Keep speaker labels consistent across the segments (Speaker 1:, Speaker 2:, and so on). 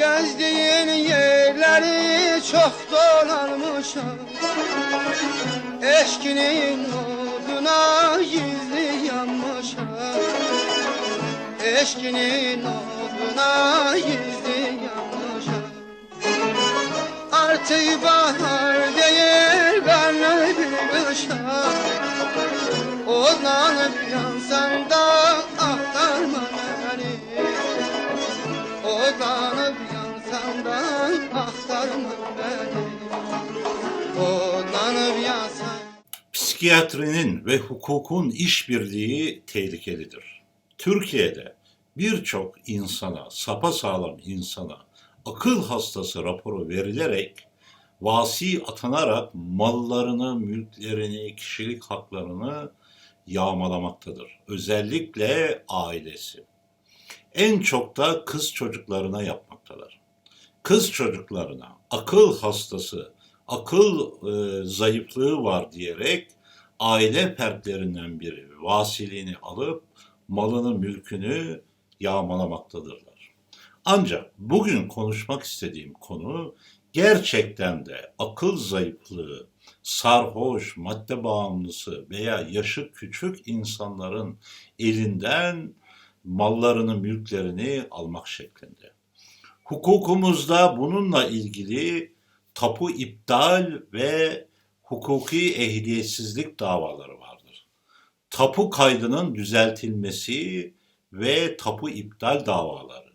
Speaker 1: Gezdiğin yerleri çok dolanmışam Eşkinin oduna gizli yanmışam Eşkinin oduna gizli yanmışam Artık bahar değil ben bir Ozlanıp yansan Ozlanıp yansan da aktarma beni yansan
Speaker 2: Psikiyatrinin ve hukukun işbirliği tehlikelidir. Türkiye'de birçok insana, sapasağlam insana akıl hastası raporu verilerek vasi atanarak mallarını, mülklerini, kişilik haklarını yağmalamaktadır. Özellikle ailesi. En çok da kız çocuklarına yapmaktadır. Kız çocuklarına akıl hastası, akıl e, zayıflığı var diyerek aile fertlerinden biri vasiliğini alıp malını, mülkünü yağmalamaktadırlar. Ancak bugün konuşmak istediğim konu gerçekten de akıl zayıflığı, sarhoş, madde bağımlısı veya yaşı küçük insanların elinden mallarını, mülklerini almak şeklinde. Hukukumuzda bununla ilgili tapu iptal ve hukuki ehliyetsizlik davaları vardır. Tapu kaydının düzeltilmesi ve tapu iptal davaları.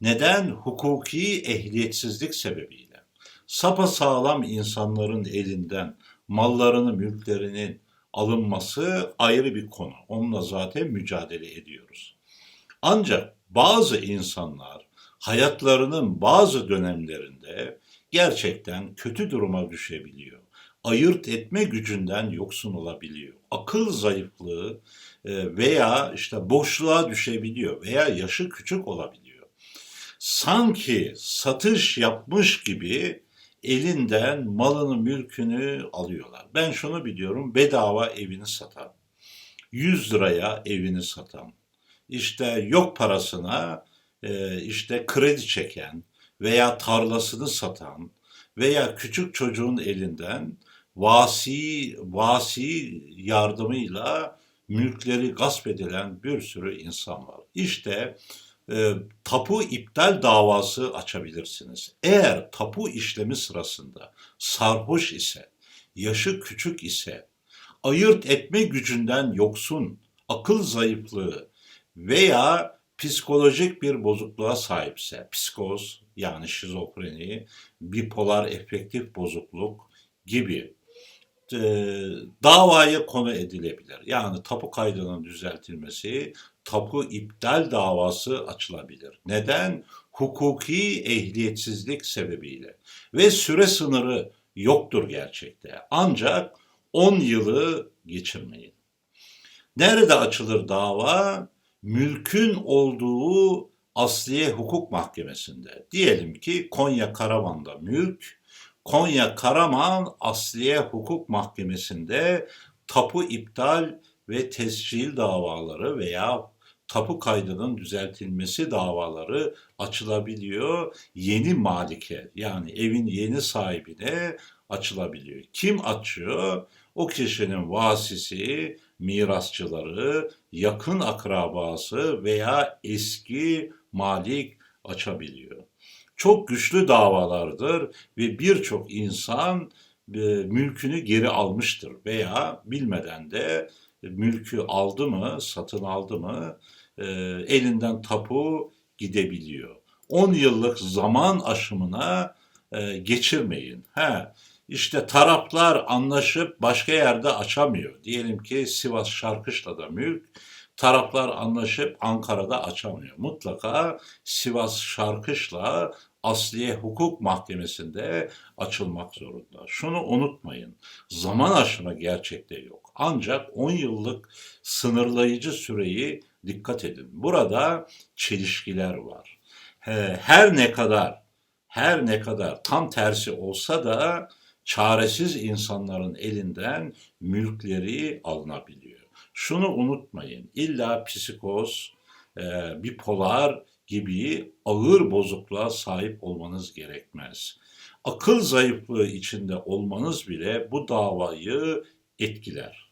Speaker 2: Neden? Hukuki ehliyetsizlik sebebiyle. Sapasağlam insanların elinden mallarını, mülklerinin alınması ayrı bir konu. Onunla zaten mücadele ediyoruz. Ancak bazı insanlar hayatlarının bazı dönemlerinde gerçekten kötü duruma düşebiliyor. Ayırt etme gücünden yoksun olabiliyor. Akıl zayıflığı e, veya işte boşluğa düşebiliyor veya yaşı küçük olabiliyor. Sanki satış yapmış gibi elinden malını mülkünü alıyorlar. Ben şunu biliyorum bedava evini satan, 100 liraya evini satan, işte yok parasına e, işte kredi çeken veya tarlasını satan veya küçük çocuğun elinden vasi vasi yardımıyla mülkleri gasp edilen bir sürü insan var. İşte e, tapu iptal davası açabilirsiniz. Eğer tapu işlemi sırasında sarhoş ise, yaşı küçük ise, ayırt etme gücünden yoksun, akıl zayıflığı veya psikolojik bir bozukluğa sahipse, psikoz yani şizofreni, bipolar efektif bozukluk gibi e, davaya konu edilebilir. Yani tapu kaydının düzeltilmesi, tapu iptal davası açılabilir. Neden? Hukuki ehliyetsizlik sebebiyle. Ve süre sınırı yoktur gerçekte. Ancak 10 yılı geçirmeyin. Nerede açılır dava? Mülkün olduğu Asliye Hukuk Mahkemesi'nde. Diyelim ki Konya Karaman'da mülk, Konya Karaman Asliye Hukuk Mahkemesi'nde tapu iptal ve tescil davaları veya tapu kaydının düzeltilmesi davaları açılabiliyor. Yeni malike yani evin yeni sahibine açılabiliyor. Kim açıyor? O kişinin vasisi, mirasçıları, yakın akrabası veya eski malik açabiliyor. Çok güçlü davalardır ve birçok insan e, mülkünü geri almıştır veya bilmeden de mülkü aldı mı, satın aldı mı e, elinden tapu gidebiliyor. 10 yıllık zaman aşımına e, geçirmeyin. He, işte taraflar anlaşıp başka yerde açamıyor. Diyelim ki Sivas Şarkışla'da mülk, taraflar anlaşıp Ankara'da açamıyor. Mutlaka Sivas Şarkışla Asliye Hukuk Mahkemesi'nde açılmak zorunda. Şunu unutmayın. Zaman aşımı gerçekte yok. Ancak 10 yıllık sınırlayıcı süreyi dikkat edin. Burada çelişkiler var. Her ne kadar her ne kadar tam tersi olsa da çaresiz insanların elinden mülkleri alınabiliyor. Şunu unutmayın. İlla psikoz, e, bipolar gibi ağır bozukluğa sahip olmanız gerekmez. Akıl zayıflığı içinde olmanız bile bu davayı etkiler.